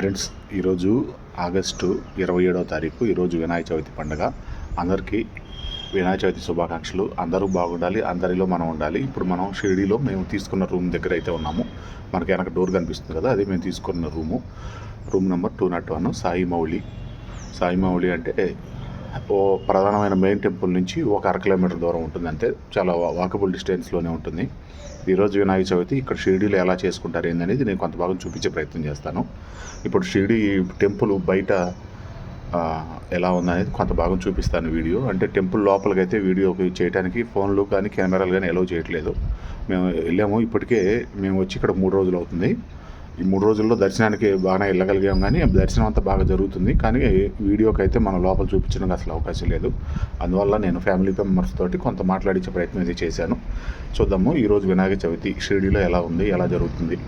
Friends ఈరోజు August ఇరవై ఏడవ తారీఖు ఈరోజు వినాయక చవితి పండుగ. అందరికీ వినాయక చవితి శుభాకాంక్షలు. అందరూ బాగుండాలి అందరిలో మనం ఉండాలి. ఇప్పుడు మనం షిరిడీలో మేము తీసుకున్న రూమ్ దగ్గర అయితే ఉన్నాము. మనకి వెనక డోర్ కనిపిస్తుంది కదా అదే మేము తీసుకున్న room. Room number two nought one Sai Mouli. Sai Mouli అంటే ఓ ప్రధానమైన మెయిన్ టెంపుల్ నుంచి ఒక అర కిలోమీటర్ దూరం ఉంటుంది అంతే చాలా వాకబుల్ డిస్టెన్స్లోనే ఉంటుంది. ఈరోజు వినాయక చవితి ఇక్కడ షిరిడీలో ఎలా చేసుకుంటారు ఏందనేది నేను కొంత భాగం చూపించే ప్రయత్నం చేస్తాను. ఇప్పుడు షిరిడి టెంపుల్ బయట ఎలా ఉందనేది కొంత భాగం చూపిస్తాను వీడియో. అంటే టెంపుల్ లోపలికి అయితే వీడియో చేయడానికి ఫోన్లు కానీ కెమెరాలు కానీ ఎలవ్ చేయట్లేదు. మేము వెళ్ళాము ఇప్పటికే మేము వచ్చి ఇక్కడ మూడు రోజులు అవుతుంది. ఈ మూడు రోజుల్లో దర్శనానికి బాగానే వెళ్ళగలిగాం కానీ దర్శనం అంతా బాగా జరుగుతుంది. కానీ వీడియోకి అయితే మన లోపల చూపించడానికి అసలు అవకాశం లేదు. అందువల్ల నేను ఫ్యామిలీ మెంబర్స్ తోటి కొంత మాట్లాడించే ప్రయత్నం అయితే చేశాను. చూద్దాము ఈరోజు వినాయక చవితి షిరిడీలో ఎలా ఉంది ఎలా జరుగుతుంది?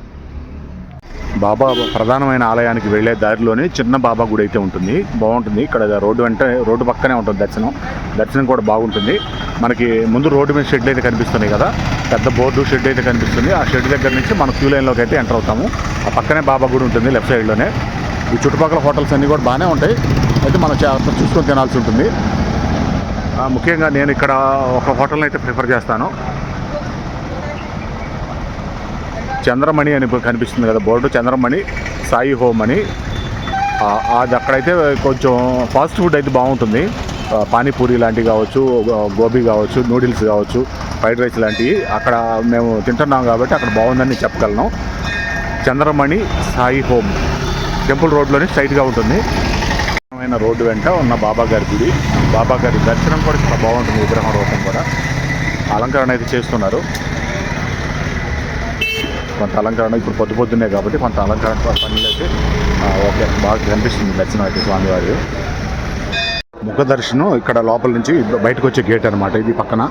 బాబా ప్రధానమైన ఆలయానికి వెళ్ళే దారిలోనే చిన్న బాబా గుడి అయితే ఉంటుంది. బాగుంటుంది. ఇక్కడ రోడ్డు వెంట రోడ్డు పక్కనే ఉంటుంది దర్శనం. దర్శనం కూడా బాగుంటుంది. మనకి ముందు రోడ్డు మీద షెడ్ అయితే కనిపిస్తున్నాయి కదా. పెద్ద బోర్డు షెడ్ అయితే కనిపిస్తుంది. ఆ షెడ్ దగ్గర నుంచి మనం క్యూ లైన్లోకి అయితే ఎంటర్ అవుతాము. ఆ పక్కనే బాబా గుడి ఉంటుంది లెఫ్ట్ సైడ్లోనే. ఈ చుట్టుపక్కల హోటల్స్ అన్నీ కూడా బాగానే ఉంటాయి. అయితే మనం చాలా చూసుకొని తినాల్సి ఉంటుంది. ముఖ్యంగా నేను ఇక్కడ ఒక హోటల్ని అయితే ప్రిఫర్ చేస్తాను. చంద్రమణి అని కనిపిస్తుంది కదా బోర్డు చంద్రమణి సాయి హోమ్ అని. అది అక్కడైతే కొంచెం ఫాస్ట్ ఫుడ్ అయితే బాగుంటుంది. పానీపూరి లాంటివి కావచ్చు గోబీ కావచ్చు నూడిల్స్ కావచ్చు ఫ్రైడ్ రైస్ లాంటివి అక్కడ మేము తింటున్నాం కాబట్టి అక్కడ బాగుందని చెప్పగలను. చంద్రమణి సాయి హోమ్ టెంపుల్ రోడ్లోనే స్ట్రైట్గా ఉంటుంది. రోడ్డు వెంట ఉన్న బాబా గారి గుడి. బాబా గారి దర్శనం కూడా చాలా బాగుంటుంది విగ్రహం రూపం కూడా. అలంకరణ అయితే చేస్తున్నారు. కొంత అలంకరణ ఇప్పుడు పొద్దు పొద్దున్నే కాబట్టి కొంత అలంకరణ పనులు అయితే ఓకే బాగా కనిపిస్తుంది దర్శనం అయితే స్వామివారి ముఖ దర్శనం ఇక్కడ లోపల నుంచి బయటకు వచ్చే గేట్ అనమాట ఇది పక్కన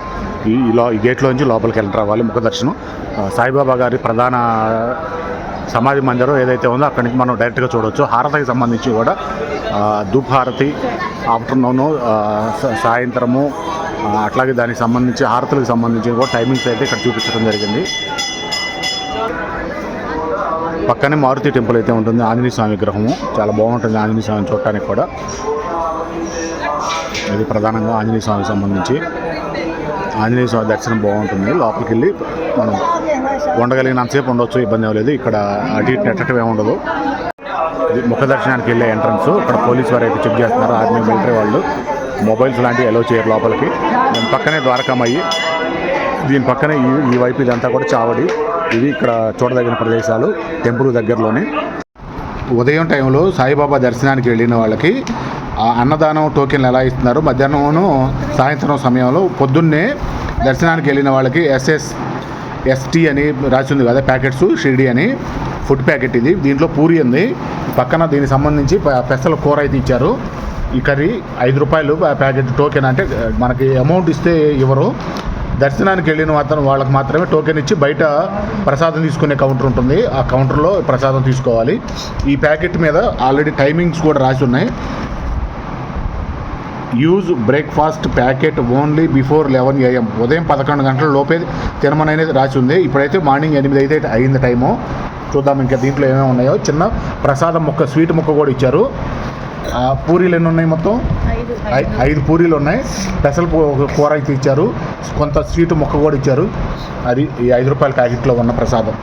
ఈ ఇలా ఈ గేట్లో నుంచి లోపలికి వెళ్ళి రావాలి ముఖ దర్శనం. సాయిబాబా గారి ప్రధాన సమాధి మందిరం ఏదైతే ఉందో అక్కడి నుంచి మనం డైరెక్ట్గా చూడవచ్చు హారతికి సంబంధించి కూడా ధూప్ హారతి ఆఫ్టర్నూను సాయంత్రము అట్లాగే దానికి సంబంధించి హారతులకు సంబంధించి కూడా టైమింగ్స్ అయితే ఇక్కడ చూపించడం జరిగింది. పక్కనే మారుతి టెంపుల్ అయితే ఉంటుంది ఆంజనేయ స్వామి విగ్రహము. చాలా బాగుంటుంది ఆంజనేయ స్వామిని చూడటానికి కూడా. ఇది ప్రధానంగా ఆంజనేయ స్వామికి సంబంధించి. ఆంజనేయ స్వామి దర్శనం బాగుంటుంది. లోపలికి వెళ్ళి మనం ఉండగలిగినంతసేపు ఉండొచ్చు ఇబ్బంది అవ్వలేదు లేదు. ఇక్కడ అటు ఇటు నెట్టడం ఉండదు. ఇది ముఖ దర్శనానికి వెళ్ళే ఎంట్రన్స్. ఇక్కడ పోలీస్ వారు అయితే చెక్ చేస్తున్నారు. ఆర్మీ మిలిటరీ వాళ్ళు మొబైల్స్ లాంటివి ఎలో చేయరు లోపలికి. దాని పక్కనే ద్వారకమయ్యి. దీని పక్కనే ఈ ఈ వైపు ఇదంతా కూడా చావడి. ఇవి ఇక్కడ చూడదగిన ప్రదేశాలు టెంపుల్ దగ్గరలోనే. ఉదయం టైంలో సాయిబాబా దర్శనానికి వెళ్ళిన వాళ్ళకి ఆ అన్నదానం టోకెన్లు ఎలా ఇస్తున్నారు? మధ్యాహ్నం సాయంత్రం సమయంలో పొద్దున్నే దర్శనానికి వెళ్ళిన వాళ్ళకి ఎస్ఎస్ ఎస్టీ అని రాసి ఉంది కదా ప్యాకెట్స్ షిరిడి అని ఫుడ్ ప్యాకెట్ ఇది. దీంట్లో పూరి ఉంది. పక్కన దీనికి సంబంధించి పెసల కూర అయితే ఇచ్చారు. ఈ కర్రీ ఐదు రూపాయలు ప్యాకెట్ టోకెన్ అంటే మనకి అమౌంట్ ఇస్తే ఇవ్వరు. దర్శనానికి వెళ్ళిన అతను వాళ్ళకి మాత్రమే టోకెన్ ఇచ్చి బయట ప్రసాదం తీసుకునే కౌంటర్ ఉంటుంది. ఆ కౌంటర్లో ప్రసాదం తీసుకోవాలి. ఈ ప్యాకెట్ మీద ఆల్రెడీ టైమింగ్స్ కూడా రాసి ఉన్నాయి. Use breakfast packet only before eleven AM ఉదయం పదకొండు గంటల లోపే తినమనేది అనేది రాసి ఉంది. ఇప్పుడైతే మార్నింగ్ ఎనిమిది అయితే అయింది టైము చూద్దాం ఇంకా దీంట్లో ఏమేమి ఉన్నాయో. చిన్న ప్రసాదం ముక్క స్వీట్ ముక్క కూడా ఇచ్చారు. పూరీలు ఎన్ని ఉన్నాయి మొత్తం? ఐదు. పూరీలు ఉన్నాయి. పెసల కూర అయితే ఇచ్చారు. కొంత స్వీట్ ముక్క కూడా ఇచ్చారు. అది ఈ ఐదు రూపాయల ప్యాకెట్లో ఉన్న ప్రసాదం.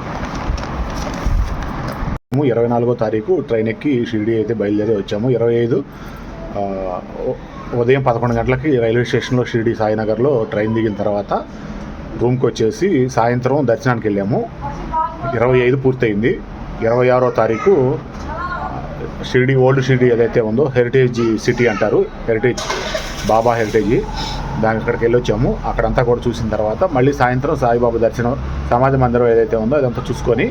మేము ఇరవై నాలుగో తారీఖు ట్రైన్ ఎక్కి షిరిడి అయితే బయలుదేరి వచ్చాము. ఇరవై ఐదు ఉదయం పదకొండు గంటలకి రైల్వే స్టేషన్లో షిరిడి సాయినగర్లో ట్రైన్ దిగిన తర్వాత రూమ్కి వచ్చేసి సాయంత్రం దర్శనానికి వెళ్ళాము. ఇరవై ఐదు పూర్తయింది. ఇరవై ఆరో తారీఖు షిరిడి ఓల్డ్ షిరిడి ఏదైతే ఉందో హెరిటేజ్ సిటీ అంటారు హెరిటేజ్ బాబా హెరిటేజ్ దాని అక్కడికి వెళ్ళి వచ్చాము అక్కడంతా కూడా చూసిన తర్వాత మళ్ళీ సాయంత్రం సాయిబాబా దర్శనం సమాధి మందిరం ఏదైతే ఉందో అదంతా చూసుకొని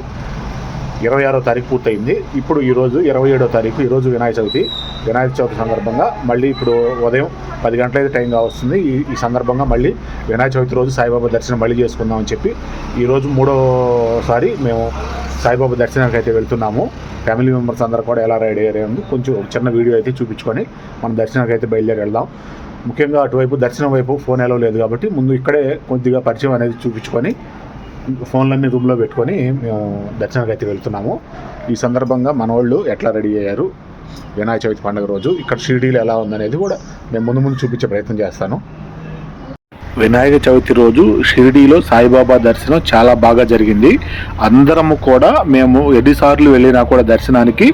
ఇరవై ఆరో తారీఖు పూర్తయింది. ఇప్పుడు ఈరోజు ఇరవై ఏడో తారీఖు ఈరోజు వినాయక చవితి. వినాయక చవితి సందర్భంగా మళ్ళీ ఇప్పుడు ఉదయం పది గంటలైతే టైం కావస్తుంది. ఈ ఈ సందర్భంగా మళ్ళీ వినాయక చవితి రోజు సాయిబాబా దర్శనం మళ్ళీ చేసుకుందామని చెప్పి ఈరోజు మూడోసారి మేము సాయిబాబా దర్శనానికి అయితే వెళ్తున్నాము. ఫ్యామిలీ మెంబర్స్ అందరూ కూడా ఎలా రైడ్ అయ్యారు కొంచెం చిన్న వీడియో అయితే చూపించుకొని మనం దర్శనానికి అయితే బయలుదేరి వెళ్దాం ముఖ్యంగా అటువైపు దర్శనం వైపు ఫోన్ ఎలా లేదు కాబట్టి ముందు ఇక్కడే కొద్దిగా పరిచయం అనేది చూపించుకొని ఫోన్లన్నీ రూమ్లో పెట్టుకొని మేము దర్శనానికి అయితే వెళ్తున్నాము. ఈ సందర్భంగా మన వాళ్ళు ఎట్లా రెడీ అయ్యారు? వినాయక చవితి పండుగ రోజు ఇక్కడ షిరిడీలో ఎలా ఉందనేది కూడా నేను ముందు ముందు చూపించే ప్రయత్నం చేస్తాను. వినాయక చవితి రోజు షిరిడీలో సాయిబాబా దర్శనం చాలా బాగా జరిగింది. అందరము కూడా మేము ఎన్నిసార్లు వెళ్ళినా కూడా దర్శనానికి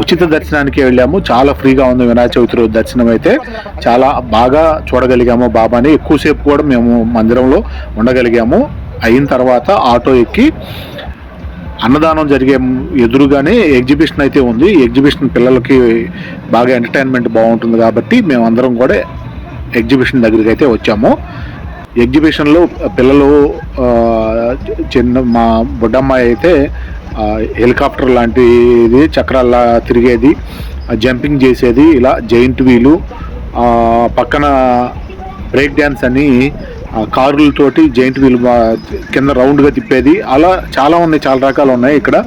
ఉచిత దర్శనానికి వెళ్ళాము. చాలా ఫ్రీగా ఉంది వినాయక చవితి రోజు దర్శనం అయితే. చాలా బాగా చూడగలిగాము బాబాని. ఎక్కువసేపు కూడా మేము మందిరంలో ఉండగలిగాము. అయిన తర్వాత ఆటో ఎక్కి అన్నదానం జరిగే ఎదురుగానే ఎగ్జిబిషన్ అయితే ఉంది. ఎగ్జిబిషన్ పిల్లలకి బాగా ఎంటర్టైన్మెంట్ బాగుంటుంది కాబట్టి మేమందరం కూడా ఎగ్జిబిషన్ దగ్గరికి అయితే వచ్చాము. ఎగ్జిబిషన్లో పిల్లలు చిన్న మా బుడ్డమ్మాయి అయితే హెలికాప్టర్ లాంటిది చక్రాల్లా తిరిగేది జంపింగ్ చేసేది ఇలా జైంట్ వీలు పక్కన బ్రేక్ డ్యాన్స్ అని కారులతోటి జైంట్ వీల్ కింద రౌండ్గా తిప్పేది. అలా చాలా ఉన్నాయి చాలా రకాలు ఉన్నాయి ఇక్కడ.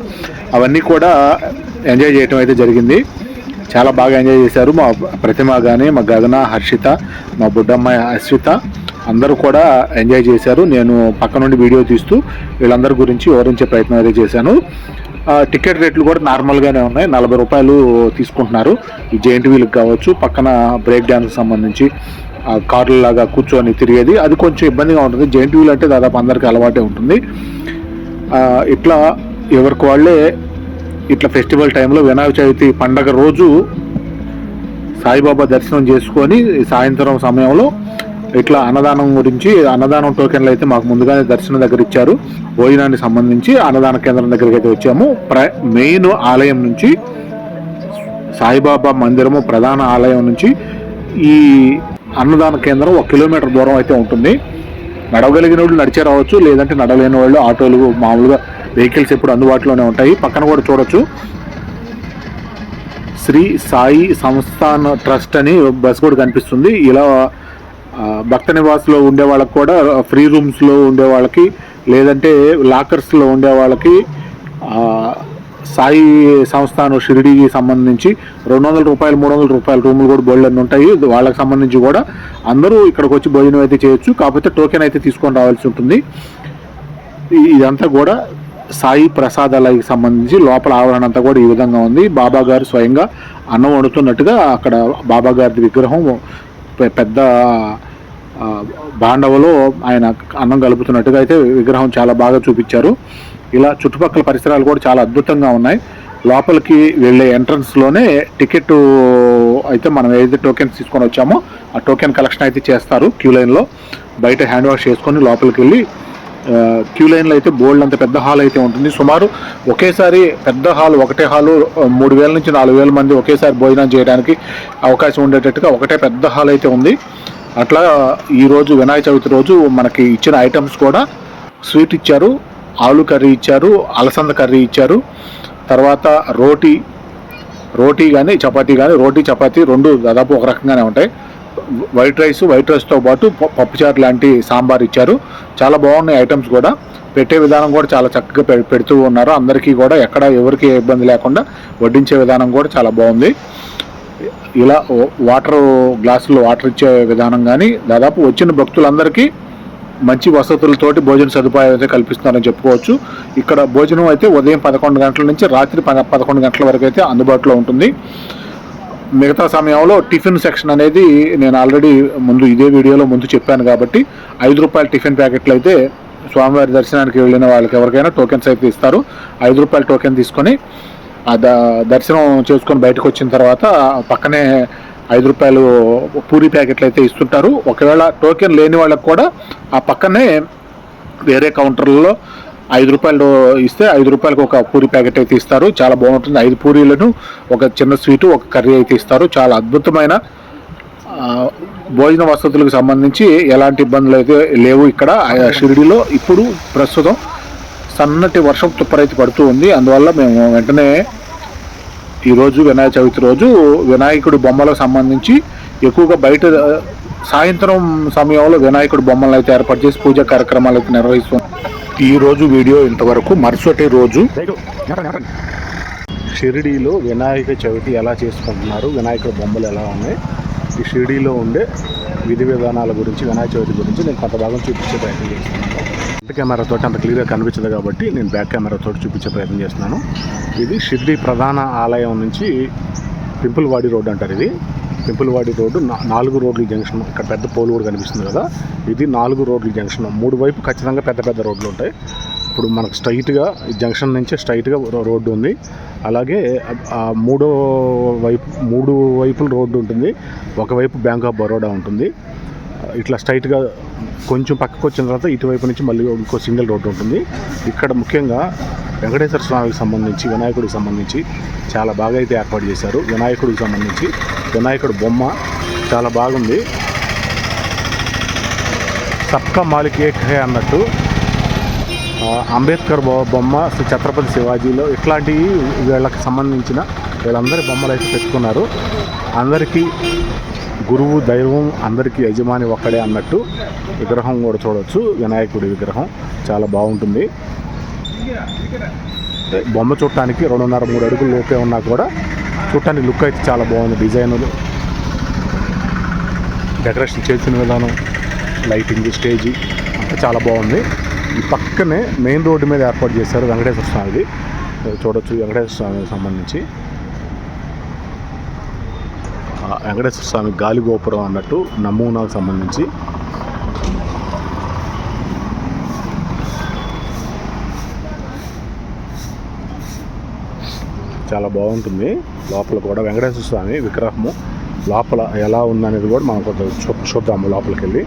అవన్నీ కూడా ఎంజాయ్ చేయటం అయితే జరిగింది. చాలా బాగా ఎంజాయ్ చేశారు మా ప్రతిమ కానీ మా గగన హర్షిత మా బుడ్డమ్మాయి అశ్విత. అందరూ కూడా ఎంజాయ్ చేశారు. నేను పక్క నుండి వీడియో తీస్తూ వీళ్ళందరి గురించి వివరించే ప్రయత్నం అయితే చేశాను. ఆ, టికెట్ రేట్లు కూడా నార్మల్గానే ఉన్నాయి. నలభై రూపాయలు తీసుకుంటున్నారు. ఈ జెయింట్ వీల్కి కావచ్చు పక్కన బ్రేక్ డ్యాన్స్కి సంబంధించి. కార్ల లాగా కూర్చొని తిరిగేది. అది కొంచెం ఇబ్బందిగా ఉంటుంది. జెయింట్ వీల్ అంటే దాదాపు అందరికీ అలవాటే ఉంటుంది. ఇట్లా ఎవరికి వాళ్ళే ఇట్లా ఫెస్టివల్ టైంలో వినాయక చవితి పండగ రోజు సాయిబాబా దర్శనం చేసుకొని సాయంత్రం సమయంలో ఇట్లా అన్నదానం గురించి అన్నదానం టోకెన్లు అయితే మాకు ముందుగానే దర్శనం దగ్గర ఇచ్చారు. భోజనానికి సంబంధించి అన్నదాన కేంద్రం దగ్గరికి అయితే వచ్చాము. ప్ర మెయిన్ ఆలయం నుంచి సాయిబాబా మందిరము ప్రధాన ఆలయం నుంచి ఈ అన్నదాన కేంద్రం ఒక కిలోమీటర్ దూరం అయితే ఉంటుంది. నడవగలిగిన వాళ్ళు నడిచే రావచ్చు లేదంటే నడవలేని వాళ్ళు ఆటోలు మామూలుగా వెహికల్స్ ఎప్పుడు అందుబాటులోనే ఉంటాయి. పక్కన కూడా చూడొచ్చు. శ్రీ సాయి సంస్థాన్ ట్రస్ట్ అని బస్ కూడా కనిపిస్తుంది. ఇలా భక్త నివాస్లో ఉండే వాళ్ళకి కూడా ఫ్రీ రూమ్స్లో ఉండే వాళ్ళకి లేదంటే లాకర్స్లో ఉండే వాళ్ళకి సాయి సంస్థానం షిరిడీకి సంబంధించి రెండు వందల రూపాయలు మూడు వందల రూపాయల రూములు కూడా బోల్డ్ అన్నీ ఉంటాయి. వాళ్ళకి సంబంధించి కూడా అందరూ ఇక్కడికి వచ్చి భోజనం అయితే చేయొచ్చు. కాకపోతే టోకెన్ అయితే తీసుకొని రావాల్సి ఉంటుంది. ఇదంతా కూడా సాయి ప్రసాదాలకి సంబంధించి లోపల ఆవరణ అంతా కూడా ఈ విధంగా ఉంది. బాబా గారు స్వయంగా అన్నం వండుతున్నట్టుగా అక్కడ బాబా గారి విగ్రహం పెద్ద బాండవలో ఆయన అన్నం కలుపుతున్నట్టుగా అయితే విగ్రహం చాలా బాగా చూపించారు. ఇలా చుట్టుపక్కల పరిసరాలు కూడా చాలా అద్భుతంగా ఉన్నాయి. లోపలికి వెళ్ళే ఎంట్రన్స్లోనే టికెట్ అయితే మనం ఏదైతే టోకెన్స్ తీసుకొని వచ్చామో ఆ టోకెన్ కలెక్షన్ అయితే చేస్తారు క్యూ లైన్లో బయట హ్యాండ్ వాష్ చేసుకొని లోపలికి వెళ్ళి క్యూ లైన్లో అయితే బోల్డ్ అంత పెద్ద హాల్ అయితే ఉంటుంది. సుమారు ఒకేసారి పెద్ద హాల్ ఒకటే హాలు మూడు వేల నుంచి నాలుగు వేల మంది ఒకేసారి భోజనం చేయడానికి అవకాశం ఉండేటట్టుగా ఒకటే పెద్ద హాల్ అయితే ఉంది. అట్లా ఈరోజు వినాయక చవితి రోజు మనకి ఇచ్చిన ఐటమ్స్ కూడా స్వీట్ ఇచ్చారు. ఆలు కర్రీ ఇచ్చారు అలసంద కర్రీ ఇచ్చారు. తర్వాత రోటీ రోటీ కానీ చపాతీ కానీ రోటీ చపాతీ రెండు దాదాపు ఒక రకంగానే ఉంటాయి. వైట్ రైస్ వైట్ రైస్తో పాటు పప్పుచారు లాంటి సాంబార్ ఇచ్చారు. చాలా బాగున్నాయి ఐటమ్స్ కూడా. పెట్టే విధానం కూడా చాలా చక్కగా పె- పెడుతూ ఉన్నారు. అందరికీ కూడా ఎక్కడ ఎవరికి ఇబ్బంది లేకుండా వడ్డించే విధానం కూడా చాలా బాగుంది. ఇలా వాటర్ గ్లాసులో వాటర్ ఇచ్చే విధానం కానీ దాదాపు వచ్చిన భక్తులందరికీ మంచి వసతులతోటి భోజన సదుపాయం అయితే కల్పిస్తున్నారని చెప్పుకోవచ్చు. ఇక్కడ భోజనం అయితే ఉదయం పదకొండు గంటల నుంచి రాత్రి పద- పదకొండు గంటల వరకు అయితే అందుబాటులో ఉంటుంది. మిగతా సమయంలో టిఫిన్ సెక్షన్ అనేది నేను ఆల్రెడీ ముందు ఇదే వీడియోలో ముందు చెప్పాను కాబట్టి ఐదు రూపాయల టిఫిన్ ప్యాకెట్లు అయితే స్వామివారి దర్శనానికి వెళ్ళిన వాళ్ళకి ఎవరికైనా టోకెన్స్ అయితే ఇస్తారు. ఐదు రూపాయల టోకెన్ తీసుకొని ఆ ద దర్శనం చేసుకొని బయటకు వచ్చిన తర్వాత పక్కనే ఐదు రూపాయలు పూరి ప్యాకెట్లు అయితే ఇస్తుంటారు. ఒకవేళ టోకెన్ లేని వాళ్ళకి కూడా ఆ పక్కనే వేరే కౌంటర్లలో ఐదు రూపాయలు ఇస్తే ఐదు రూపాయలకు ఒక పూరి ప్యాకెట్ అయితే ఇస్తారు. చాలా బాగుంటుంది. ఐదు పూరీలను ఒక చిన్న స్వీటు ఒక కర్రీ అయితే ఇస్తారు. చాలా అద్భుతమైన భోజన వసతులకు సంబంధించి ఎలాంటి ఇబ్బందులు అయితే లేవు ఇక్కడ. ఆ షిరిడిలో ఇప్పుడు ప్రస్తుతం సన్నటి వర్షం తుప్పరైతే పడుతూ ఉంది. అందువల్ల మేము వెంటనే ఈరోజు వినాయక చవితి రోజు వినాయకుడి బొమ్మలకు సంబంధించి ఎక్కువగా బయట సాయంత్రం సమయంలో వినాయకుడి బొమ్మలను అయితే ఏర్పాటు చేసి పూజా కార్యక్రమాలు అయితే నిర్వహిస్తున్నాం ఈ రోజు వీడియో ఇంతవరకు మరుసటి రోజు. షిరిడీలో వినాయక చవితి ఎలా చేసుకుంటున్నారు? వినాయకుడి బొమ్మలు ఎలా ఉన్నాయి? ఈ షిరిడీలో ఉండే విధి విధానాల గురించి వినాయక చవితి గురించి నేను కొంత భాగం చూపించే ప్రయత్నం చేస్తున్నాను కెమెరాతో అంత క్లియర్గా కనిపించదు కాబట్టి నేను బ్యాక్ కెమెరాతో చూపించే ప్రయత్నం చేస్తున్నాను. ఇది షిర్డి ప్రధాన ఆలయం నుంచి పింపుల్వాడి రోడ్ అంటారు ఇది. పింపుల్వాడి రోడ్డు నాలుగు రోడ్ల జంక్షన్ ఇక్కడ పెద్ద పోల్ కూడా కనిపిస్తుంది కదా. ఇది నాలుగు రోడ్ల జంక్షన్. మూడు వైపు ఖచ్చితంగా పెద్ద పెద్ద రోడ్లు ఉంటాయి. ఇప్పుడు మనకు స్ట్రైట్గా ఈ జంక్షన్ నుంచి స్ట్రైట్గా రోడ్డు ఉంది. అలాగే మూడో వైపు మూడు వైపుల రోడ్డు ఉంటుంది. ఒకవైపు బ్యాంక్ ఆఫ్ బరోడా ఉంటుంది. ఇట్లా స్ట్రైట్గా కొంచెం పక్కకు వచ్చిన తర్వాత ఇటువైపు నుంచి మళ్ళీ ఇంకో సింగిల్ రోడ్డు ఉంటుంది. ఇక్కడ ముఖ్యంగా వెంకటేశ్వర స్వామికి సంబంధించి వినాయకుడికి సంబంధించి చాలా బాగా అయితే ఏర్పాటు చేశారు. వినాయకుడికి సంబంధించి వినాయకుడు బొమ్మ చాలా బాగుంది. సబ్కా మాలిక్ ఏక్ హే అన్నట్టు అంబేద్కర్ బొమ్మ ఛత్రపతి శివాజీలో ఇట్లాంటివి వీళ్ళకి సంబంధించిన వీళ్ళందరి బొమ్మలు అయితే పెట్టుకున్నారు. అందరికీ గురువు దైవం అందరికీ యజమాని ఒక్కడే అన్నట్టు విగ్రహం కూడా చూడవచ్చు వినాయకుడి విగ్రహం చాలా బాగుంటుంది. బొమ్మ చూడటానికి రెండున్నర మూడు అడుగులు లోపే ఉన్నా కూడా చూడటానికి లుక్ అయితే చాలా బాగుంది. డిజైనులు డెకరేషన్ చేసిన విధానం లైటింగ్ స్టేజ్ అంతా చాలా బాగుంది. ఈ పక్కనే మెయిన్ రోడ్డు మీద ఏర్పాటు చేశారు వెంకటేశ్వర స్వామిది. చూడొచ్చు. వెంకటేశ్వర స్వామికి సంబంధించి వెంకటేశ్వర స్వామి గాలి గోపురం అన్నట్టు నమూనాకు సంబంధించి. చాలా బాగుంటుంది. లోపల కూడా వెంకటేశ్వర స్వామి విగ్రహము లోపల ఎలా ఉందనేది కూడా మనం కొంచెం చూ చూద్దాము లోపలికి వెళ్ళి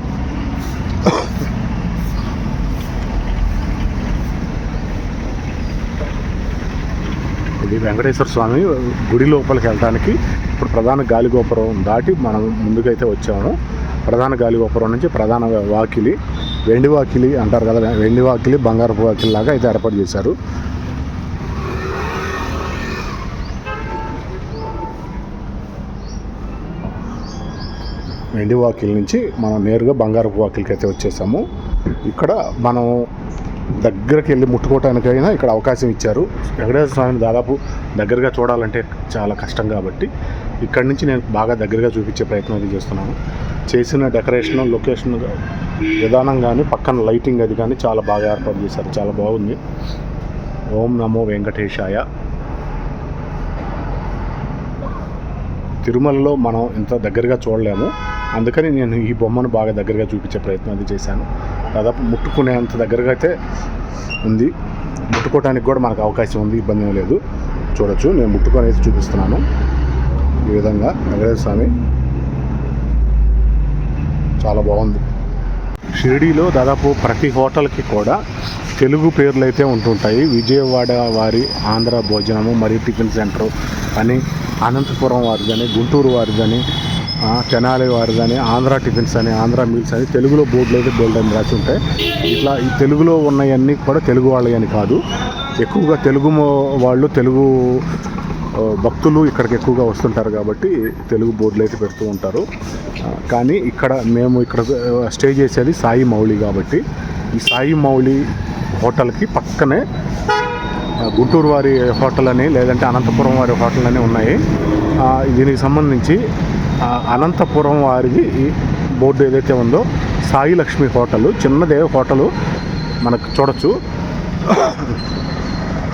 ఈ వెంకటేశ్వర స్వామి గుడి లోపలికి వెళ్ళడానికి ఇప్పుడు ప్రధాన గాలిగోపురం దాటి మనం ముందుకైతే వచ్చాము. ప్రధాన గాలిగోపురం నుంచి ప్రధాన వాకిలి వెండి వాకిలి అంటారు కదా వెండి వాకిలి బంగారపు వాకిలి లాగా అయితే ఏర్పాటు చేశారు. వెండి వాకిల్ నుంచి మనం నేరుగా బంగారపు వాకిల్కి అయితే వచ్చేసాము. ఇక్కడ మనం దగ్గరికి వెళ్ళి ముట్టుకోవటానికైనా ఇక్కడ అవకాశం ఇచ్చారు. వెంకటేశ్వర స్వామిని దాదాపు దగ్గరగా చూడాలంటే చాలా కష్టం కాబట్టి ఇక్కడి నుంచి నేను బాగా దగ్గరగా చూపించే ప్రయత్నం అది చేస్తున్నాను. చేసిన డెకరేషన్ లొకేషన్ విధానం కానీ పక్కన లైటింగ్ అది కానీ చాలా బాగా ఏర్పాటు చేశారు. చాలా బాగుంది. ఓం నమో వెంకటేశాయ. తిరుమలలో మనం ఇంత దగ్గరగా చూడలేము. అందుకని నేను ఈ బొమ్మను బాగా దగ్గరగా చూపించే ప్రయత్నం అది చేశాను. దాదాపు ముట్టుకునేంత దగ్గరగా అయితే ఉంది. ముట్టుకోవడానికి కూడా మనకు అవకాశం ఉంది ఇబ్బంది ఏం లేదు. చూడొచ్చు నేను ముట్టుకొని అయితే చూపిస్తున్నాను. ఈ విధంగా వెంకటేశ్వర స్వామి చాలా బాగుంది. షిరిడీలో దాదాపు ప్రతి హోటల్కి కూడా తెలుగు పేర్లు అయితే ఉంటుంటాయి. విజయవాడ వారి ఆంధ్ర భోజనము మరియు టిఫిన్ సెంటర్ అని అనంతపురం వారిదని గుంటూరు వారి కానీ తెనాలి వారిదని ఆంధ్ర టిఫిన్స్ అని ఆంధ్ర మీల్స్ అని తెలుగులో బోర్డులు అయితే బోల్డ్ అని రాసి ఉంటాయి. ఇట్లా ఈ తెలుగులో ఉన్నవన్నీ కూడా తెలుగు వాళ్ళవి అని కాదు. ఎక్కువగా తెలుగు వాళ్ళు తెలుగు భక్తులు ఇక్కడికి ఎక్కువగా వస్తుంటారు కాబట్టి తెలుగు బోర్డులు అయితే పెడుతూ ఉంటారు. కానీ ఇక్కడ మేము ఇక్కడ స్టే చేసేది సాయి మౌళి కాబట్టి ఈ సాయి మౌళి హోటల్కి పక్కనే గుంటూరు వారి హోటల్ అని లేదంటే అనంతపురం వారి హోటల్ అని ఉన్నాయి. దీనికి సంబంధించి అనంతపురం వారిది ఈ బోర్డు ఏదైతే ఉందో సాయి లక్ష్మి హోటల్ చిన్నదే హోటలు మనకు చూడొచ్చు.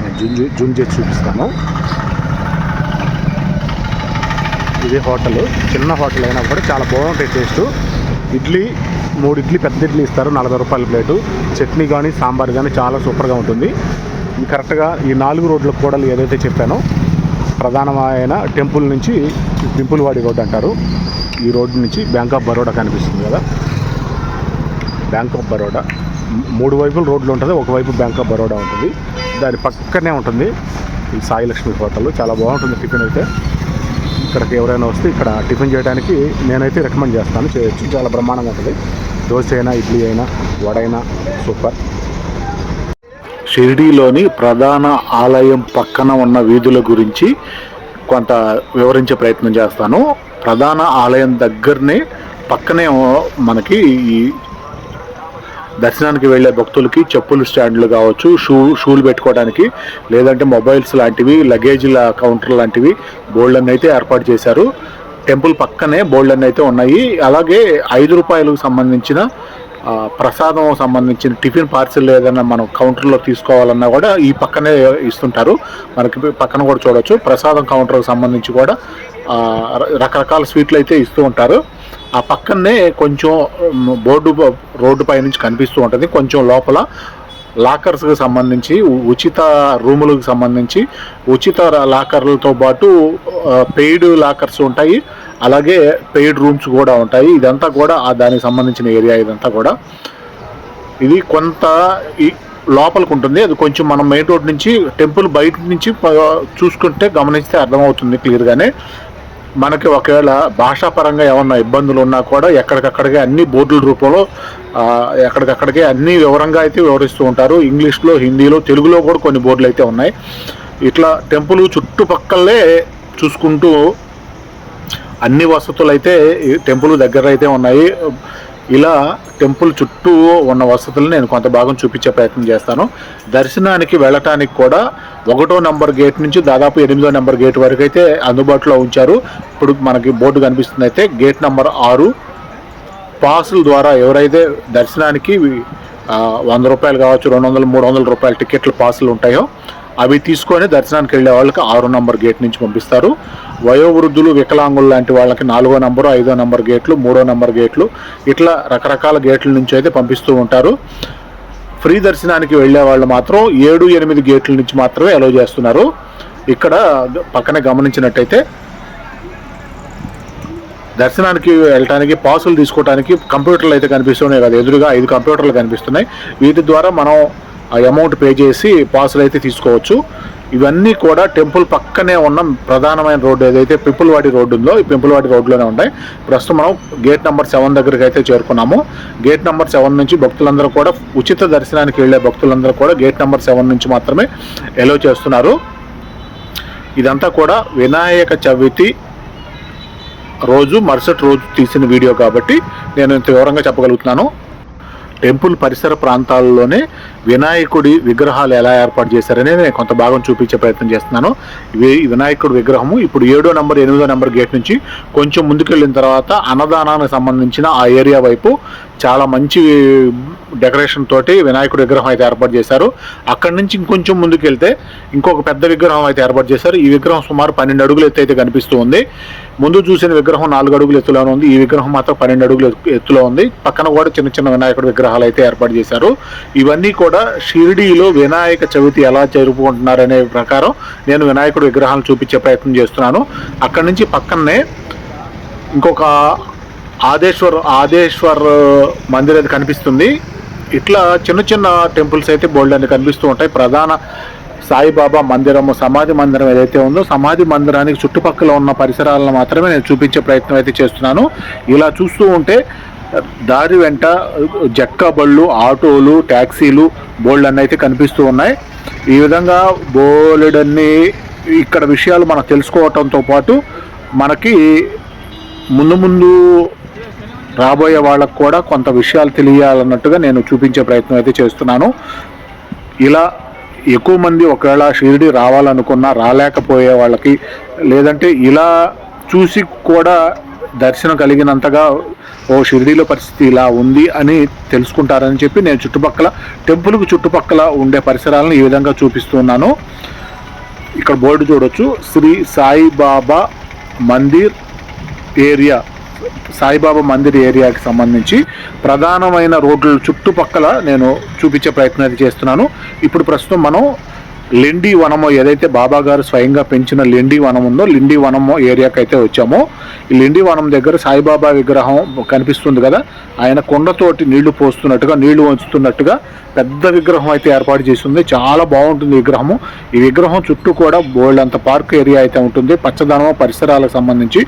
నేను జూమ్ జూమ్ చేసి చూపిస్తాను. ఇది హోటల్. చిన్న హోటల్ అయినా కూడా చాలా బాగుంటాయి టేస్ట్. ఇడ్లీ మూడు ఇడ్లీ పెద్ద ఇడ్లీ ఇస్తారు నలభై రూపాయల ప్లేటు. చట్నీ కానీ సాంబార్ కానీ చాలా సూపర్గా ఉంటుంది. కరెక్ట్గా ఈ నాలుగు రోడ్లకు కూడా ఏదైతే చెప్పానో ప్రధానమైన టెంపుల్ నుంచి పింపుల్వాడి రోడ్ అంటారు. ఈ రోడ్డు నుంచి బ్యాంక్ ఆఫ్ బరోడా కనిపిస్తుంది కదా. Bank of Baroda. మూడు వైపులు రోడ్లు ఉంటుంది ఒకవైపు బ్యాంక్ ఆఫ్ బరోడా ఉంటుంది. దాని పక్కనే ఉంటుంది ఈ సాయి లక్ష్మి హోటల్. చాలా బాగుంటుంది టిఫిన్ అయితే. ఇక్కడికి ఎవరైనా వస్తే ఇక్కడ టిఫిన్ చేయడానికి నేనైతే రికమెండ్ చేస్తాను. చేయొచ్చు. చాలా బ్రహ్మాండంగా ఉంటుంది. దోశ అయినా ఇడ్లీ అయినా వడ అయినా సూపర్. షిరిడీలోని ప్రధాన ఆలయం పక్కన ఉన్న వీధుల గురించి కొంత వివరించే ప్రయత్నం చేస్తాను. ప్రధాన ఆలయం దగ్గరనే పక్కనే మనకి ఈ దర్శనానికి వెళ్ళే భక్తులకి చెప్పులు స్టాండ్లు కావచ్చు షూ షూలు పెట్టుకోవడానికి లేదంటే మొబైల్స్ లాంటివి లగేజ్ల కౌంటర్ లాంటివి బోర్డులను అయితే ఏర్పాటు చేశారు. టెంపుల్ పక్కనే బోల్డ్ అయితే ఉన్నాయి. అలాగే ఐదు రూపాయలకు సంబంధించిన ప్రసాదం సంబంధించిన టిఫిన్ పార్సిల్ ఏదైనా మనం కౌంటర్లో తీసుకోవాలన్నా కూడా ఈ పక్కనే ఇస్తుంటారు. మనకి పక్కన కూడా చూడవచ్చు ప్రసాదం కౌంటర్కి సంబంధించి కూడా రకరకాల స్వీట్లు అయితే ఇస్తూ ఉంటారు. ఆ పక్కనే కొంచెం బోర్డు రోడ్డు పై నుంచి కనిపిస్తూ ఉంటుంది. కొంచెం లోపల లాకర్స్కి సంబంధించి ఉచిత రూములకు సంబంధించి ఉచిత లాకర్లతో పాటు పెయిడ్ లాకర్స్ ఉంటాయి. అలాగే పెయిడ్ రూమ్స్ కూడా ఉంటాయి. ఇదంతా కూడా ఆ దానికి సంబంధించిన ఏరియా ఇదంతా కూడా. ఇది కొంత ఈ లోపలికి ఉంటుంది. అది కొంచెం మనం మెయిన్ రోడ్ నుంచి టెంపుల్ బయట నుంచి చూసుకుంటే గమనిస్తే అర్థమవుతుంది క్లియర్గానే మనకి ఒకవేళ భాషాపరంగా ఏమన్నా ఇబ్బందులు ఉన్నా కూడా ఎక్కడికక్కడికే అన్ని బోర్డుల రూపంలో ఎక్కడికక్కడికే అన్ని వివరంగా అయితే వివరిస్తూ ఉంటారు. ఇంగ్లీష్లో హిందీలో తెలుగులో కూడా కొన్ని బోర్డులు అయితే ఉన్నాయి. ఇట్లా టెంపుల్ చుట్టుపక్కలే చూసుకుంటూ అన్ని వసతులు అయితే ఈ టెంపుల్ దగ్గర అయితే ఉన్నాయి. ఇలా టెంపుల్ చుట్టూ ఉన్న వసతులు నేను కొంత భాగం చూపించే ప్రయత్నం చేస్తాను. దర్శనానికి వెళ్ళటానికి కూడా ఒకటో నెంబర్ గేట్ నుంచి దాదాపు ఎనిమిదో నెంబర్ గేట్ వరకు అయితే అందుబాటులో ఉంచారు. ఇప్పుడు మనకి బోర్డు కనిపిస్తుంది అయితే గేట్ నెంబర్ ఆరు. పాసుల ద్వారా ఎవరైతే దర్శనానికి వంద రూపాయలు కావచ్చు రెండు వందలు మూడు వందల రూపాయల టికెట్లు పాసులు ఉంటాయో అవి తీసుకొని దర్శనానికి వెళ్ళే వాళ్ళకి ఆరు నంబర్ గేట్ నుంచి పంపిస్తారు. వయోవృద్ధులు వికలాంగులు లాంటి వాళ్ళకి నాలుగో నంబరు ఐదో నంబర్ గేట్లు మూడో నంబర్ గేట్లు ఇట్లా రకరకాల గేట్ల నుంచి అయితే పంపిస్తూ ఉంటారు. ఫ్రీ దర్శనానికి వెళ్ళే వాళ్ళు మాత్రం ఏడు ఎనిమిది గేట్ల నుంచి మాత్రమే అలౌ చేస్తున్నారు. ఇక్కడ పక్కనే గమనించినట్టయితే దర్శనానికి వెళ్ళటానికి పాసులు తీసుకోవడానికి కంప్యూటర్లు అయితే కనిపిస్తున్నాయి కదా. ఎదురుగా ఐదు కంప్యూటర్లు కనిపిస్తున్నాయి. వీటి ద్వారా మనం ఆ అమౌంట్ పే చేసి పాసులు అయితే తీసుకోవచ్చు. ఇవన్నీ కూడా టెంపుల్ పక్కనే ఉన్న ప్రధానమైన రోడ్డు ఏదైతే పిప్పులవాడి రోడ్డు ఉందో ఈ పిప్పులవాడి రోడ్లోనే ఉన్నాయి. ప్రస్తుతం మనం గేట్ నెంబర్ సెవెన్ దగ్గరికి అయితే చేరుకున్నాము. గేట్ నెంబర్ సెవెన్ నుంచి భక్తులందరూ కూడా ఉచిత దర్శనానికి వెళ్ళే భక్తులందరూ కూడా గేట్ నెంబర్ సెవెన్ నుంచి మాత్రమే ఎలో చేస్తున్నారు. ఇదంతా కూడా వినాయక చవితి రోజు మరుసటి రోజు తీసిన వీడియో కాబట్టి నేను ఇంత వివరంగా చెప్పగలుగుతున్నాను. టెంపుల్ పరిసర ప్రాంతాల్లోనే వినాయకుడి విగ్రహాలు ఎలా ఏర్పాటు చేశారనే నేను కొంత భాగం చూపించే ప్రయత్నం చేస్తున్నాను. వినాయకుడి విగ్రహము. ఇప్పుడు ఏడో నెంబర్ ఎనిమిదో నెంబర్ గేట్ నుంచి కొంచెం ముందుకెళ్ళిన తర్వాత అన్నదానానికి సంబంధించిన ఆ ఏరియా వైపు చాలా మంచి డెకరేషన్ తోటి వినాయకుడు విగ్రహం అయితే ఏర్పాటు చేశారు. అక్కడి నుంచి ఇంకొంచెం ముందుకు వెళ్తే ఇంకొక పెద్ద విగ్రహం అయితే ఏర్పాటు చేశారు. ఈ విగ్రహం సుమారు పన్నెండు అడుగులు ఎత్తు అయితే కనిపిస్తూ ఉంది. ముందు చూసిన విగ్రహం నాలుగు అడుగులు ఎత్తులోనే ఉంది. ఈ విగ్రహం మాత్రం పన్నెండు అడుగులు ఎత్తులో ఉంది. పక్కన కూడా చిన్న చిన్న వినాయకుడి విగ్రహాలు అయితే ఏర్పాటు చేశారు. ఇవన్నీ కూడా షిరిడీలో వినాయక చవితి ఎలా జరుపుకుంటున్నారనే ప్రకారం నేను వినాయకుడి విగ్రహాలను చూపించే ప్రయత్నం చేస్తున్నాను. అక్కడి నుంచి పక్కనే ఇంకొక ఆదేశ్వర్ ఆదేశ్వర్ మందిర్ అది కనిపిస్తుంది. ఇట్లా చిన్న చిన్న టెంపుల్స్ అయితే బోల్డ్ అని కనిపిస్తూ ఉంటాయి. ప్రధాన సాయిబాబా మందిరము సమాధి మందిరం ఏదైతే ఉందో సమాధి మందిరానికి చుట్టుపక్కల ఉన్న పరిసరాలను మాత్రమే నేను చూపించే ప్రయత్నం అయితే చేస్తున్నాను. ఇలా చూస్తూ ఉంటే దారి వెంట జక్క బళ్ళు ఆటోలు ట్యాక్సీలు బోల్డ్ అన్నీ అయితే కనిపిస్తూ ఉన్నాయి. ఈ విధంగా బోలెడన్ని ఇక్కడ విషయాలు మనం తెలుసుకోవటంతో పాటు మనకి ముందు ముందు రాబోయే వాళ్ళకు కూడా కొంత విషయాలు తెలియాలన్నట్టుగా నేను చూపించే ప్రయత్నం అయితే చేస్తున్నాను. ఇలా ఎక్కువ మంది ఒకవేళ షిరిడి రావాలనుకున్నా రాలేకపోయే వాళ్ళకి లేదంటే ఇలా చూసి కూడా దర్శనం కలిగినంతగా ఓ షిరిడీలో పరిస్థితి ఇలా ఉంది అని తెలుసుకుంటారని చెప్పి నేను చుట్టుపక్కల టెంపుల్కి చుట్టుపక్కల ఉండే పరిసరాలను ఈ విధంగా చూపిస్తున్నాను. ఇక్కడ బోర్డు చూడొచ్చు. శ్రీ సాయిబాబా మందిర్ ఏరియా. సాయిబాబా మందిర్ ఏరియాకి సంబంధించి ప్రధానమైన రోడ్ల చుట్టుపక్కల నేను చూపించే ప్రయత్నం అయితే చేస్తున్నాను. ఇప్పుడు ప్రస్తుతం మనం లిండి వనము ఏదైతే బాబా గారు స్వయంగా పెంచిన లిండి వనం ఉందో లిండి వనము ఏరియాకి అయితే వచ్చామో. ఈ లిండి వనం దగ్గర సాయిబాబా విగ్రహం కనిపిస్తుంది కదా ఆయన కొండతోటి నీళ్ళు పోస్తున్నట్టుగా నీళ్ళు వంచుతున్నట్టుగా పెద్ద విగ్రహం అయితే ఏర్పాటు చేసింది. చాలా బాగుంటుంది ఈ విగ్రహము. ఈ విగ్రహం చుట్టూ కూడా బోల్డ్ అంత పార్క్ ఏరియా అయితే ఉంటుంది. పచ్చదనం పరిసరాలకు సంబంధించి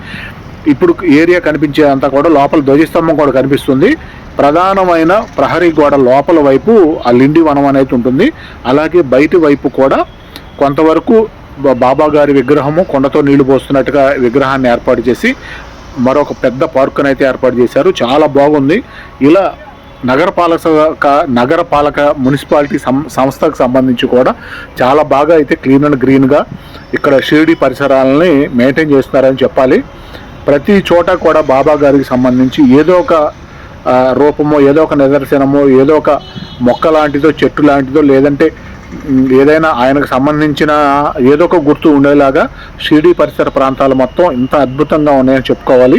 ఇప్పుడు ఏరియా కనిపించే అంతా కూడా లోపల ధ్వజస్తంభం కూడా కనిపిస్తుంది. ప్రధానమైన ప్రహరీ గోడ లోపల వైపు ఆ లిండి వనం అనేది ఉంటుంది. అలాగే బయటి వైపు కూడా కొంతవరకు బా- బాబా గారి విగ్రహము కొండతో నీళ్ళు పోస్తున్నట్టుగా విగ్రహాన్ని ఏర్పాటు చేసి మరొక పెద్ద పార్కును అయితే ఏర్పాటు చేశారు. చాలా బాగుంది. ఇలా నగరపాలక నగరపాలక మున్సిపాలిటీ సం సంస్థకు సంబంధించి కూడా చాలా బాగా అయితే క్లీన్ అండ్ గ్రీన్గా ఇక్కడ షిరిడి పరిసరాలని మెయింటైన్ చేస్తున్నారని చెప్పాలి. ప్రతి చోట కూడా బాబా గారికి సంబంధించి ఏదో ఒక రూపమో ఏదో ఒక నిదర్శనమో ఏదో ఒక మొక్క లాంటిదో చెట్టు లాంటిదో లేదంటే ఏదైనా ఆయనకు సంబంధించిన ఏదో ఒక గుర్తు ఉండేలాగా షిరిడి పరిసర ప్రాంతాలు మొత్తం ఇంత అద్భుతంగా ఉన్నాయని చెప్పుకోవాలి.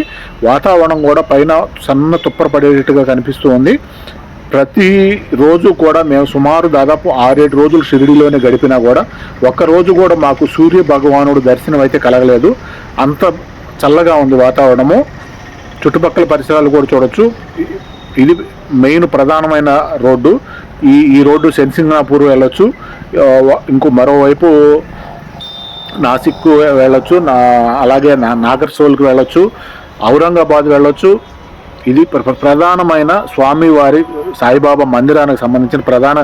వాతావరణం కూడా పైన సన్న తుప్పర పడేటట్టుగా కనిపిస్తూ ఉంది. ప్రతి రోజు కూడా మేము సుమారు దాదాపు ఆరేడు రోజులు షిరిడిలోనే గడిపినా కూడా ఒక్క రోజు కూడా మాకు సూర్య భగవానుడు దర్శనం అయితే కలగలేదు. అంత చల్లగా ఉంది వాతావరణము. చుట్టుపక్కల పరిసరాలు కూడా చూడొచ్చు. ఇది మెయిన్ ప్రధానమైన రోడ్డు. ఈ ఈ రోడ్డు సెన్సింగ్నాపూర్ వెళ్ళొచ్చు. ఇంకో మరోవైపు నాసిక్ వెళ్ళొచ్చు. నా అలాగే నా నాగర్సోల్కి వెళ్ళొచ్చు. ఔరంగాబాద్ వెళ్ళొచ్చు. ఇది ప్ర- ప్రధానమైన స్వామివారి సాయిబాబా మందిరానికి సంబంధించిన ప్రధాన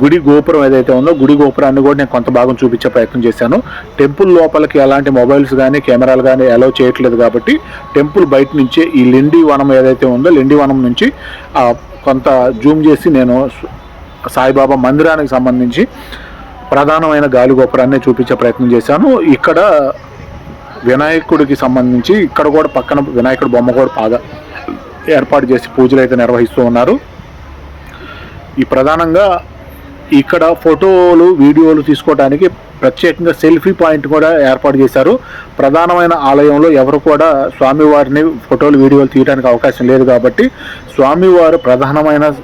గుడి గోపురం ఏదైతే ఉందో గుడి గోపురాన్ని కూడా నేను కొంత భాగం చూపించే ప్రయత్నం చేశాను. టెంపుల్ లోపలికి ఎలాంటి మొబైల్స్ కానీ కెమెరాలు కానీ అలౌ చేయట్లేదు కాబట్టి టెంపుల్ బయట నుంచే ఈ లిండి వనం ఏదైతే ఉందో లిండి వనం నుంచి కొంత జూమ్ చేసి నేను సాయిబాబా మందిరానికి సంబంధించి ప్రధానమైన గాలి గోపురాన్ని చూపించే ప్రయత్నం చేశాను. ఇక్కడ వినాయకుడికి సంబంధించి ఇక్కడ కూడా పక్కన వినాయకుడి బొమ్మ కూడా బాగా ఏర్పాటు చేసి పూజలు అయితే నిర్వహిస్తూ ఉన్నారు. ఈ ప్రధానంగా ఇక్కడ ఫోటోలు వీడియోలు తీసుకోవడానికి ప్రత్యేకంగా సెల్ఫీ పాయింట్ కూడా ఏర్పాటు చేశారు. ప్రధానమైన ఆలయంలో ఎవరు కూడా స్వామివారిని ఫోటోలు వీడియోలు తీయడానికి అవకాశం లేదు కాబట్టి స్వామివారు ప్రధానమైన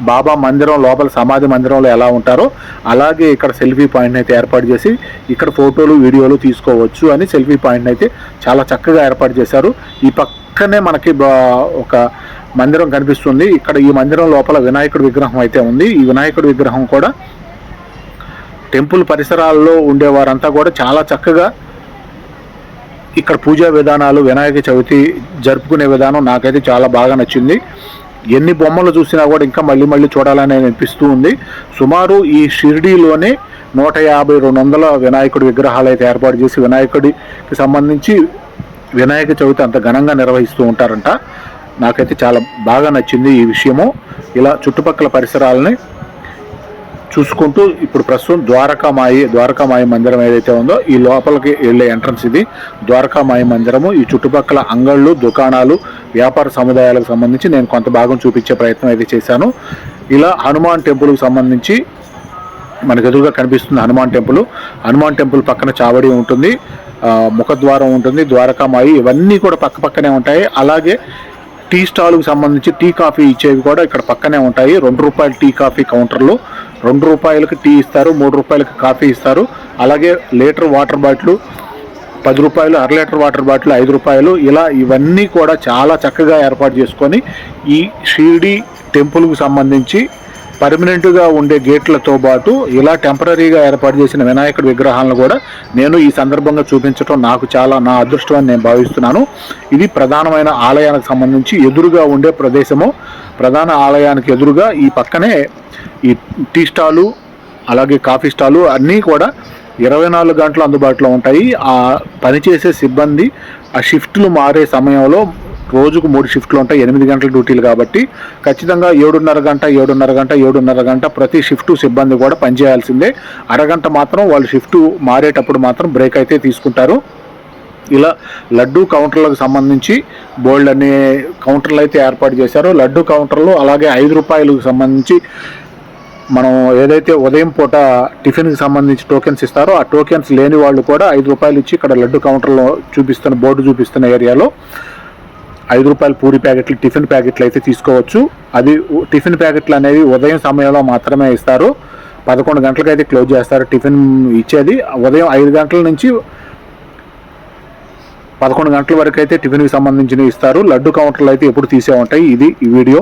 బాబా మందిరం లోపల సమాధి మందిరంలో ఎలా ఉంటారో అలాగే ఇక్కడ సెల్ఫీ పాయింట్ అయితే ఏర్పాటు చేసి ఇక్కడ ఫోటోలు వీడియోలు తీసుకోవచ్చు అని సెల్ఫీ పాయింట్ అయితే చాలా చక్కగా ఏర్పాటు చేశారు. ఈ పక్కనే మనకి బా- ఒక మందిరం కనిపిస్తుంది. ఇక్కడ ఈ మందిరం లోపల వినాయకుడి విగ్రహం అయితే ఉంది. ఈ వినాయకుడి విగ్రహం కూడా టెంపుల్ పరిసరాల్లో ఉండేవారంతా కూడా చాలా చక్కగా ఇక్కడ పూజా విధానాలు వినాయక చవితి జరుపుకునే విధానం నాకైతే చాలా బాగా నచ్చింది. ఎన్ని బొమ్మలు చూసినా కూడా ఇంకా మళ్ళీ మళ్ళీ చూడాలని అనిపిస్తూ ఉంది. సుమారు ఈ షిరిడీలోనే నూట యాభై రెండు వందల వినాయకుడి విగ్రహాలు అయితే ఏర్పాటు చేసి వినాయకుడికి సంబంధించి వినాయక చవితి అంత ఘనంగా నిర్వహిస్తూ ఉంటారంట. నాకైతే చాలా బాగా నచ్చింది ఈ విషయము. ఇలా చుట్టుపక్కల పరిసరాలని చూసుకుంటూ ఇప్పుడు ప్రస్తుతం ద్వారకామాయి ద్వారకామాయి మందిరం ఏదైతే ఉందో ఈ లోపలికి వెళ్ళే ఎంట్రన్స్ ఇది. ద్వారకామాయి మందిరము ఈ చుట్టుపక్కల అంగళ్ళు దుకాణాలు వ్యాపార సముదాయాలకు సంబంధించి నేను కొంత భాగం చూపించే ప్రయత్నం అయితే చేశాను. ఇలా హనుమాన్ టెంపుల్కి సంబంధించి మనకు ఎదురుగా కనిపిస్తుంది హనుమాన్ టెంపుల్. హనుమాన్ టెంపుల్ పక్కన చావడి ఉంటుంది. ముఖద్వారం ఉంటుంది. ద్వారకామాయి ఇవన్నీ కూడా పక్క పక్కనే ఉంటాయి. అలాగే టీ స్టాల్కి సంబంధించి టీ కాఫీ ఇచ్చేవి కూడా ఇక్కడ పక్కనే ఉంటాయి. రెండు రూపాయల టీ కాఫీ కౌంటర్లు రెండు రూపాయలకి టీ ఇస్తారు మూడు రూపాయలకి కాఫీ ఇస్తారు. అలాగే లీటర్ వాటర్ బాటిల్ పది రూపాయలు అర లీటర్ వాటర్ బాటిల్ ఐదు రూపాయలు. ఇలా ఇవన్నీ కూడా చాలా చక్కగా ఏర్పాటు చేసుకొని ఈ షిరిడి టెంపుల్కు సంబంధించి పర్మనెంట్గా ఉండే గేట్లతో పాటు ఇలా టెంపరీగా ఏర్పాటు చేసిన వినాయకుడి విగ్రహాలను కూడా నేను ఈ సందర్భంగా చూపించడం నాకు చాలా నా అదృష్టం అని నేను భావిస్తున్నాను. ఇది ప్రధానమైన ఆలయానికి సంబంధించి ఎదురుగా ఉండే ప్రదేశము. ప్రధాన ఆలయానికి ఎదురుగా ఈ పక్కనే ఈ టీ స్టాలు అలాగే కాఫీ స్టాలు అన్నీ కూడా ఇరవై నాలుగు గంటలు అందుబాటులో ఉంటాయి. ఆ పనిచేసే సిబ్బంది ఆ షిఫ్ట్లు మారే సమయంలో రోజుకు మూడు షిఫ్ట్లు ఉంటాయి. ఎనిమిది గంటల డ్యూటీలు కాబట్టి ఖచ్చితంగా ఏడున్నర గంట ఏడున్నర గంట ఏడున్నర గంట ప్రతి షిఫ్ట్ సిబ్బంది కూడా పనిచేయాల్సిందే అరగంట మాత్రం వాళ్ళు షిఫ్ట్ మారేటప్పుడు మాత్రం బ్రేక్ అయితే తీసుకుంటారు. ఇలా లడ్డు కౌంటర్లకు సంబంధించి బోల్డ్ అనే కౌంటర్లు అయితే ఏర్పాటు చేశారు. లడ్డు కౌంటర్లు అలాగే ఐదు రూపాయలకు సంబంధించి మనం ఏదైతే ఉదయం పూట టిఫిన్కి సంబంధించి టోకెన్స్ ఇస్తారో ఆ టోకెన్స్ లేని వాళ్ళు కూడా ఐదు రూపాయలు ఇచ్చి ఇక్కడ లడ్డు కౌంటర్లో చూపిస్తున్న బోర్డు చూపిస్తున్న ఏరియాలో ఐదు రూపాయల పూరి ప్యాకెట్లు టిఫిన్ ప్యాకెట్లు అయితే తీసుకోవచ్చు. అది టిఫిన్ ప్యాకెట్లు అనేవి ఉదయం సమయంలో మాత్రమే ఇస్తారు. పదకొండు గంటలకైతే క్లోజ్ చేస్తారు టిఫిన్ ఇచ్చేది. ఉదయం ఐదు గంటల నుంచి పదకొండు గంటల వరకు అయితే టిఫిన్కి సంబంధించినవి ఇస్తారు. లడ్డు కౌంటర్లు అయితే ఎప్పుడు తీసే ఉంటాయి. ఇది ఈ వీడియో.